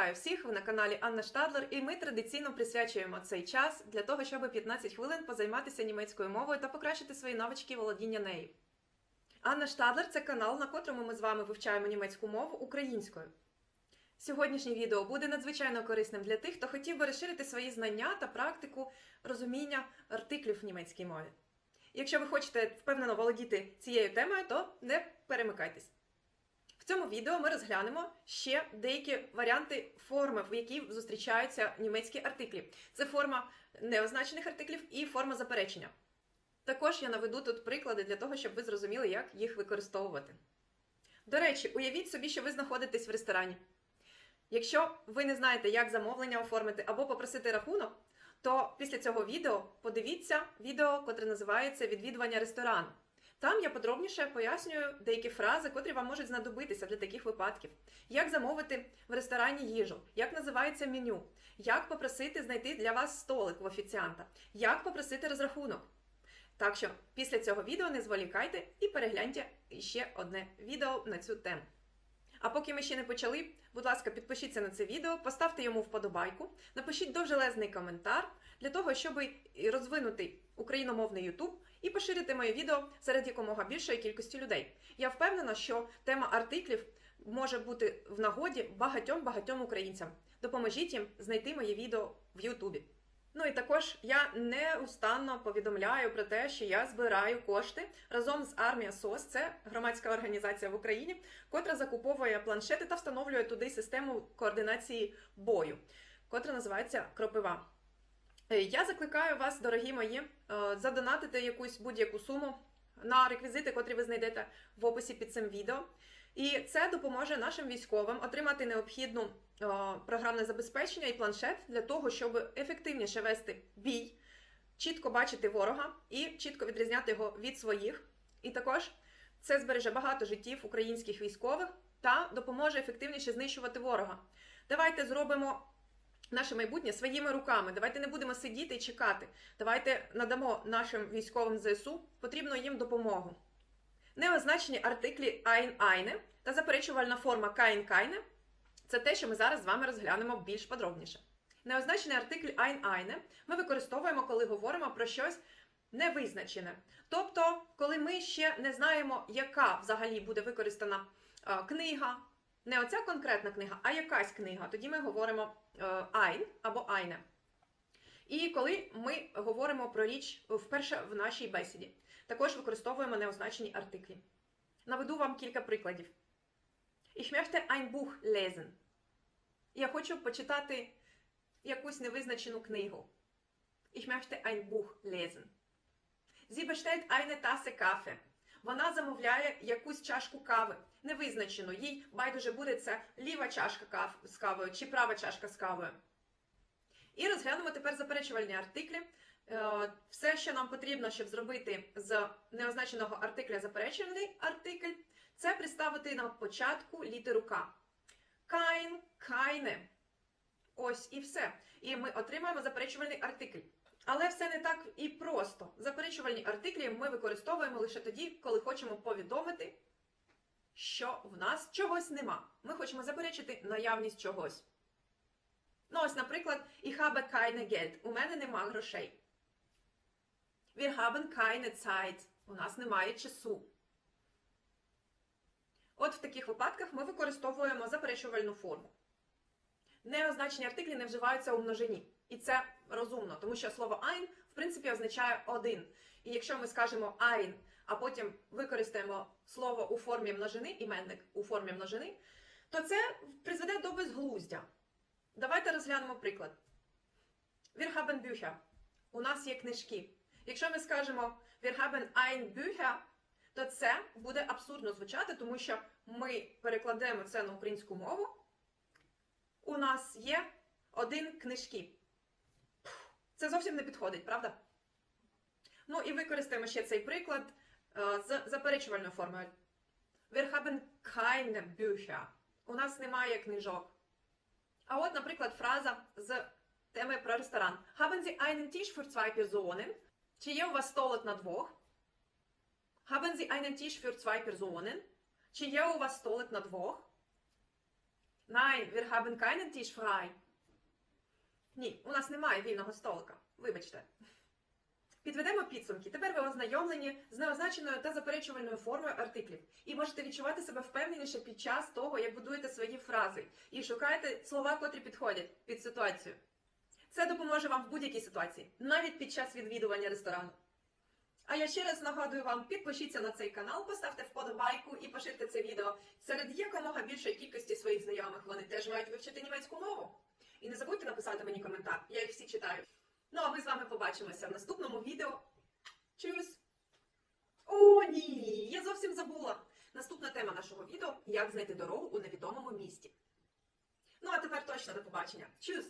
Вітаю всіх! Ви на каналі Анна Штадлер, і ми традиційно присвячуємо цей час для того, щоб 15 хвилин позайматися німецькою мовою та покращити свої навички володіння нею. Анна Штадлер це канал, на котрому ми з вами вивчаємо німецьку мову українською. Сьогоднішнє відео буде надзвичайно корисним для тих, хто хотів би розширити свої знання та практику розуміння артиклів в німецькій мові. Якщо ви хочете впевнено володіти цією темою, то не перемикайтесь. Цьому відео ми розглянемо ще деякі варіанти форми, в якій зустрічаються німецькі артиклі. Це форма неозначених артиклів і форма заперечення. Також я наведу тут приклади для того, щоб ви зрозуміли, як їх використовувати. До речі, уявіть собі, що ви знаходитесь в ресторані. Якщо ви не знаєте, як замовлення оформити або попросити рахунок, то після цього відео подивіться відео, котре називається Відвідування ресторану. Там я подробніше пояснюю деякі фрази, котрі вам можуть знадобитися для таких випадків. Як замовити в ресторані їжу, як називається меню, як попросити знайти для вас столик в офіціанта, як попросити розрахунок. Так що після цього відео не зволікайте і перегляньте ще одне відео на цю тему. А поки ми ще не почали, будь ласка, підпишіться на це відео, поставте йому вподобайку, напишіть довжелезний коментар для того, щоб розвинути україномовний YouTube і поширити моє відео серед якомога більшої кількості людей. Я впевнена, що тема артиклів може бути в нагоді багатьом багатьом українцям. Допоможіть їм знайти моє відео в Ютубі. Ну і також я неустанно повідомляю про те, що я збираю кошти разом з Армія СОС, це громадська організація в Україні, котра закуповує планшети та встановлює туди систему координації бою, котра називається Кропива. Е, Я закликаю вас, дорогі мої, е, задонатити якусь будь-яку суму на реквізити, котрі ви знайдете в описі під цим відео. І це допоможе нашим військовим отримати необхідну е, програмне забезпечення і планшет для того, щоб ефективніше вести бій, чітко бачити ворога і чітко відрізняти його від своїх. І також це збереже багато життів українських військових та допоможе ефективніше знищувати ворога. Давайте зробимо наше майбутнє своїми руками. Давайте не будемо сидіти і чекати. Давайте надамо нашим військовим ЗСУ потрібну їм допомогу. Неозначені артиклі ein eine та заперечувальна форма kein keine – це те, що ми зараз з вами розглянемо більш подробніше. Неозначений артикль ein eine ми використовуємо, коли говоримо про щось невизначене. Тобто, коли ми ще не знаємо, яка взагалі буде використана е, книга, не оця конкретна книга, а якась книга. Тоді ми говоримо е, ein або eine. І коли ми говоримо про річ вперше в нашій бесіді, також використовуємо неозначені артиклі. Наведу вам кілька прикладів. Ich möchte ein Buch lesen. Я хочу почитати якусь невизначену книгу. Ich möchte ein Buch lesen. Sie bestellt eine Tasse Kaffee. Вона замовляє якусь чашку кави, невизначену. Їй байдуже буде це ліва чашка кав з кавою чи права чашка з кавою. І розглянемо тепер заперечувальні артиклі. Е, Все, що нам потрібно, щоб зробити з неозначеного артикля заперечувальний артикль, це приставити на початку літеру К. Kein, keine. Ось і все. І ми отримаємо заперечувальний артикль. Але все не так і просто. Заперечувальні артиклі ми використовуємо лише тоді, коли хочемо повідомити, що в нас чогось нема. Ми хочемо заперечити наявність чогось. Ну, ось, наприклад, ich habe keine Geld. У мене нема грошей. Wir haben keine Zeit. У нас немає часу. От в таких випадках ми використовуємо заперечувальну форму. Неозначені артиклі не вживаються у множині. І це розумно, тому що слово ein, в принципі, означає один. І якщо ми скажемо ein, а потім використаємо слово у формі множини, іменник у формі множини, то це призведе до безглуздя. Давайте розглянемо приклад. Wir haben. У нас є книжки. Якщо ми скажемо Wir haben ein то це буде абсурдно звучати, тому що ми перекладемо це на українську мову. У нас є один книжки. Це зовсім не підходить, правда? Ну і використаємо ще цей приклад е, з заперечувальною формою. Wir haben keine. У нас немає книжок. А от, наприклад, фраза з теми про ресторан. Haben Sie einen Tisch für zwei Personen? Чи є у вас столик на двох? Haben Sie einen Tisch für zwei Personen? Чи є у вас столик на двох? Nein, wir haben keinen Tisch frei. Ні, у нас немає вільного столика. Вибачте. Підведемо підсумки. Тепер ви ознайомлені з неозначеною та заперечувальною формою артиклів і можете відчувати себе впевненіше під час того, як будуєте свої фрази і шукаєте слова, котрі підходять під ситуацію. Це допоможе вам в будь-якій ситуації, навіть під час відвідування ресторану. А я ще раз нагадую вам, підпишіться на цей канал, поставте вподобайку і поширте це відео серед якомога більшої кількості своїх знайомих. Вони теж мають вивчити німецьку мову. І не забудьте написати мені коментар, я їх всі читаю. Ну а ми з вами побачимося в наступному відео. Чус! О, ні! Я зовсім забула! Наступна тема нашого відео як знайти дорогу у невідомому місті. Ну а тепер точно до побачення. Чус!